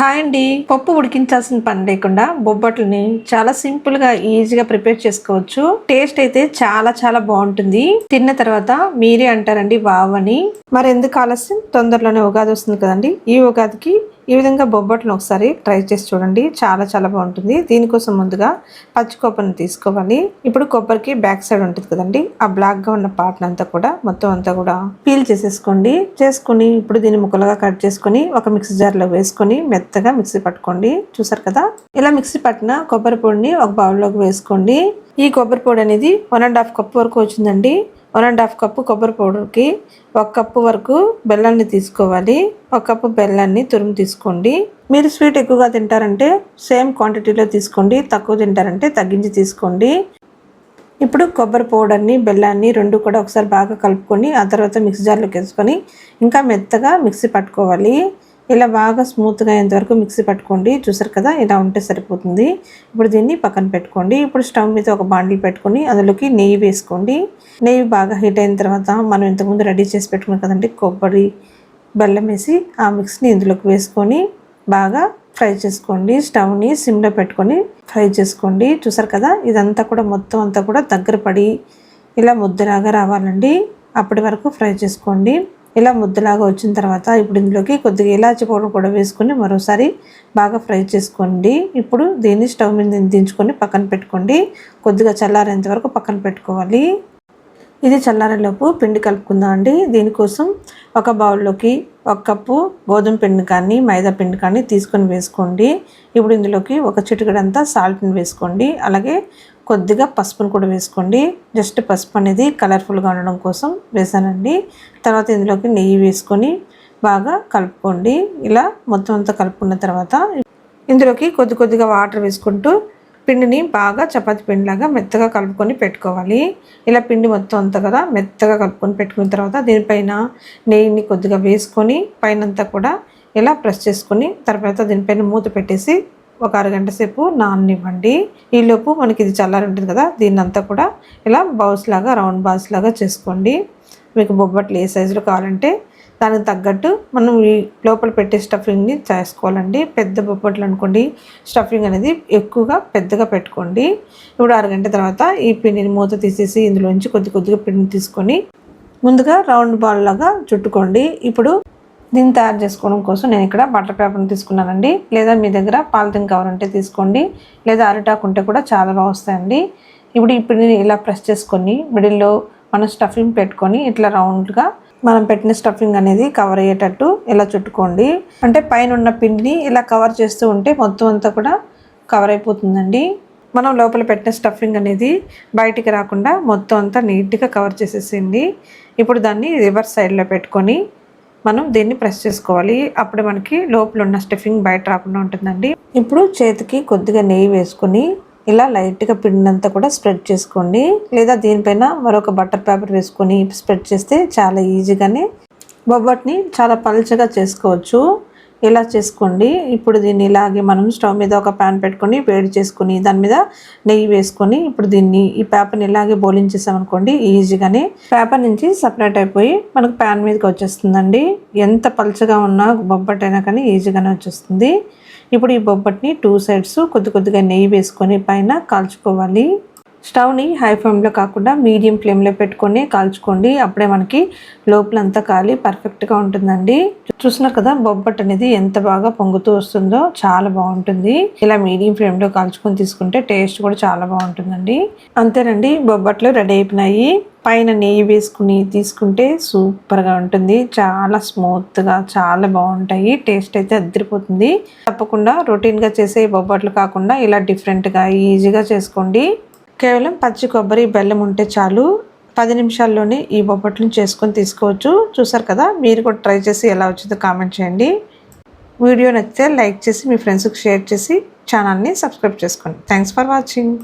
Hi అండి. పప్పు ఉడికించాల్సిన పని లేకుండా బొబ్బట్లని చాలా సింపుల్గా ఈజీగా ప్రిపేర్ చేసుకోవచ్చు. టేస్ట్ అయితే చాలా చాలా బాగుంటుంది. తిన్న తర్వాత మీరే అంటారండి వావ్ అని. మరి ఎందుకు ఆలస్యం? తొందరలోనే ఉగాది వస్తుంది కదండి. ఈ ఉగాదికి ఈ విధంగా బొబ్బట్లను ఒకసారి ట్రై చేసి చూడండి. చాలా చాలా బాగుంటుంది. దీనికోసం ముందుగా పచ్చి కొబ్బరిని తీసుకోవాలి. ఇప్పుడు కొబ్బరికి బ్యాక్ సైడ్ ఉంటుంది కదండి. ఆ బ్లాక్గా ఉన్న పార్ట్ అంతా కూడా మొత్తం అంతా కూడా పీల్ చేసేసుకోండి. చేసుకుని ఇప్పుడు దీన్ని ముక్కలుగా కట్ చేసుకుని ఒక మిక్సీ జార్లో వేసుకొని మెత్తగా మిక్సీ పట్టుకోండి. చూసారు కదా? ఇలా మిక్సీ పట్టిన కొబ్బరి పొడిని ఒక బౌల్లోకి వేసుకోండి. ఈ కొబ్బరి పొడి అనేది వన్ అండ్ హాఫ్ కప్ వరకు వచ్చిందండి. వన్ అండ్ హాఫ్ కప్పు కొబ్బరి పౌడర్కి ఒక కప్పు వరకు బెల్లాన్ని తీసుకోవాలి. ఒక కప్పు బెల్లాన్ని తురుము తీసుకోండి. మీరు స్వీట్ ఎక్కువగా తింటారంటే సేమ్ క్వాంటిటీలో తీసుకోండి. తక్కువ తింటారంటే తగ్గించి తీసుకోండి. ఇప్పుడు కొబ్బరి పౌడర్ని బెల్లాన్ని రెండు కూడా ఒకసారి బాగా కలుపుకొని ఆ తర్వాత మిక్సీ జార్లోకి వేసుకొని ఇంకా మెత్తగా మిక్సీ పట్టుకోవాలి. ఇలా బాగా స్మూత్గా అయ్యేంతవరకు మిక్సీ పట్టుకోండి. చూసారు కదా ఇలా ఉంటే సరిపోతుంది. ఇప్పుడు దీన్ని పక్కన పెట్టుకోండి. ఇప్పుడు స్టవ్ మీద ఒక బాండిల్ పెట్టుకొని అందులోకి నెయ్యి వేసుకోండి. నెయ్యి బాగా హీట్ అయిన తర్వాత మనం ఇంతకుముందు రెడీ చేసి పెట్టుకున్నాం కదండి కొబ్బరి బెల్లం వేసి ఆ మిక్స్ని ఇందులోకి వేసుకొని బాగా ఫ్రై చేసుకోండి. స్టవ్ని సిమ్లో పెట్టుకొని ఫ్రై చేసుకోండి. చూసారు కదా ఇదంతా కూడా మొత్తం అంతా కూడా దగ్గర పడి ఇలా ముద్దలాగా రావాలండి. అప్పటి వరకు ఫ్రై చేసుకోండి. ఇలా ముద్దలాగా వచ్చిన తర్వాత ఇప్పుడు ఇందులోకి కొద్దిగా ఇలాచి పౌడర్ కూడా వేసుకొని మరోసారి బాగా ఫ్రై చేసుకోండి. ఇప్పుడు దీన్ని స్టవ్ మీద దించుకొని పక్కన పెట్టుకోండి. కొద్దిగా చల్లారేంత వరకు పక్కన పెట్టుకోవాలి. ఇది చల్లారేలోపు పిండి కలుపుకుందాం అండి. దీనికోసం ఒక బౌల్లోకి ఒక కప్పు గోధుమ పిండి కానీ మైదా పిండి కానీ తీసుకొని వేసుకోండి. ఇప్పుడు ఇందులోకి ఒక చిటికడంతా సాల్ట్ని వేసుకోండి. అలాగే కొద్దిగా పసుపును కూడా వేసుకోండి. జస్ట్ పసుపు అనేది కలర్ఫుల్గా ఉండడం కోసం వేసానండి. తర్వాత ఇందులోకి నెయ్యి వేసుకొని బాగా కలుపుకోండి. ఇలా మొత్తం అంతా కలుపుకున్న తర్వాత ఇందులోకి కొద్ది కొద్దిగా వాటర్ వేసుకుంటూ పిండిని బాగా చపాతి పిండిలాగా మెత్తగా కలుపుకొని పెట్టుకోవాలి. ఇలా పిండి మొత్తం అంతా కదా మెత్తగా కలుపుకొని పెట్టుకున్న తర్వాత దీనిపైన నెయ్యిని కొద్దిగా వేసుకొని పైనంతా కూడా ఇలా ప్రెస్ చేసుకొని తర్వాత దీనిపైన మూత పెట్టేసి ఒక అరగంట సేపు నాననివ్వండి. ఈలోపు మనకి ఇది చల్లారి ఉంటుంది కదా దీన్ని అంతా కూడా ఇలా బౌల్స్ లాగా రౌండ్ బాల్స్ లాగా చేసుకోండి. మీకు బొబ్బట్లు ఏ సైజులో కావాలంటే దానికి తగ్గట్టు మనం ఈ లోపల పెట్టే స్టఫింగ్ని చేసుకోవాలండి. పెద్ద బొబ్బట్లు అనుకోండి స్టఫింగ్ అనేది ఎక్కువగా పెద్దగా పెట్టుకోండి. ఇప్పుడు అరగంట తర్వాత ఈ పిండిని మూత తీసేసి ఇందులోంచి కొద్ది కొద్దిగా పిండిని తీసుకొని ముందుగా రౌండ్ బాల్ లాగా చుట్టుకోండి. ఇప్పుడు దీన్ని తయారు చేసుకోవడం కోసం నేను ఇక్కడ బటర్ పేపర్ని తీసుకున్నానండి. లేదా మీ దగ్గర పాలిథిన్ కవర్ ఉంటే తీసుకోండి. లేదా అరిటాకు ఉంటే కూడా చాలా బాగా వస్తాయండి. ఇప్పుడు ఈ ఇలా ప్రెస్ చేసుకొని మిడిల్లో మనం స్టఫింగ్ పెట్టుకొని ఇట్లా రౌండ్గా మనం పెట్టిన స్టఫింగ్ అనేది కవర్ అయ్యేటట్టు ఇలా చుట్టుకోండి. అంటే పైన ఉన్న పిండిని ఇలా కవర్ చేస్తూ ఉంటే మొత్తం అంతా కూడా కవర్ అయిపోతుందండి. మనం లోపల పెట్టిన స్టఫింగ్ అనేది బయటికి రాకుండా మొత్తం అంతా నీట్గా కవర్ చేసేసింది ఇప్పుడు దాన్ని రివర్స్ సైడ్లో పెట్టుకొని మనం దీన్ని ప్రెస్ చేసుకోవాలి. అప్పుడు మనకి లోపల ఉన్న స్టఫింగ్ బయట రాకుండా ఉంటుందండి. ఇప్పుడు చేతికి కొద్దిగా నెయ్యి వేసుకొని ఇలా లైట్గా పిండినంతా కూడా స్ప్రెడ్ చేసుకోండి. లేదా దీనిపైన మరొక బటర్ పేపర్ వేసుకొని స్ప్రెడ్ చేస్తే చాలా ఈజీగానే బొబ్బట్ని చాలా పలుచగా చేసుకోవచ్చు. ఇలా చేసుకోండి. ఇప్పుడు దీన్ని ఇలాగే మనం స్టవ్ మీద ఒక ప్యాన్ పెట్టుకొని వేడి చేసుకొని దాని మీద నెయ్యి వేసుకొని ఇప్పుడు దీన్ని ఈ పేపర్ని ఇలాగే బోలించేసామనుకోండి ఈజీగానే. పేపర్ నుంచి సపరేట్ అయిపోయి మనకు ప్యాన్ మీదకి వచ్చేస్తుందండి. ఎంత పలుచగా ఉన్నా బొబ్బట్టైనా కానీ ఈజీగానే వచ్చేస్తుంది. ఇప్పుడు ఈ బొబ్బట్ని టూ సైడ్స్ కొద్ది కొద్దిగా నెయ్యి వేసుకొని పైన కాల్చుకోవాలి. స్టవ్ని హై ఫ్లేమ్లో కాకుండా మీడియం ఫ్లేమ్లో పెట్టుకొని కాల్చుకోండి. అప్పుడే మనకి లోపలంతా కాలి పర్ఫెక్ట్గా ఉంటుందండి. చూసినా కదా బొబ్బట్ అనేది ఎంత బాగా పొంగుతూ వస్తుందో చాలా బాగుంటుంది. ఇలా మీడియం ఫ్లేమ్లో కాల్చుకొని తీసుకుంటే టేస్ట్ కూడా చాలా బాగుంటుందండి. అంతేనండి బొబ్బట్లు రెడీ అయిపోయినాయి. పైన నెయ్యి వేసుకుని తీసుకుంటే సూపర్గా ఉంటుంది. చాలా స్మూత్గా చాలా బాగుంటాయి. టేస్ట్ అయితే అద్దరిపోతుంది. తప్పకుండా రొటీన్గా చేసే బొబ్బట్లు కాకుండా ఇలా డిఫరెంట్గా ఈజీగా చేసుకోండి. కేవలం పచ్చి కొబ్బరి బెల్లం ఉంటే చాలు. పది నిమిషాల్లోనే ఈ బొబ్బట్లను చేసుకొని తీసుకోవచ్చు. చూసారు కదా? మీరు కూడా ట్రై చేసి ఎలా వచ్చిందో కామెంట్ చేయండి. వీడియో నచ్చితే లైక్ చేసి మీ ఫ్రెండ్స్కి షేర్ చేసి ఛానల్ని సబ్స్క్రైబ్ చేసుకోండి. Thanks for watching.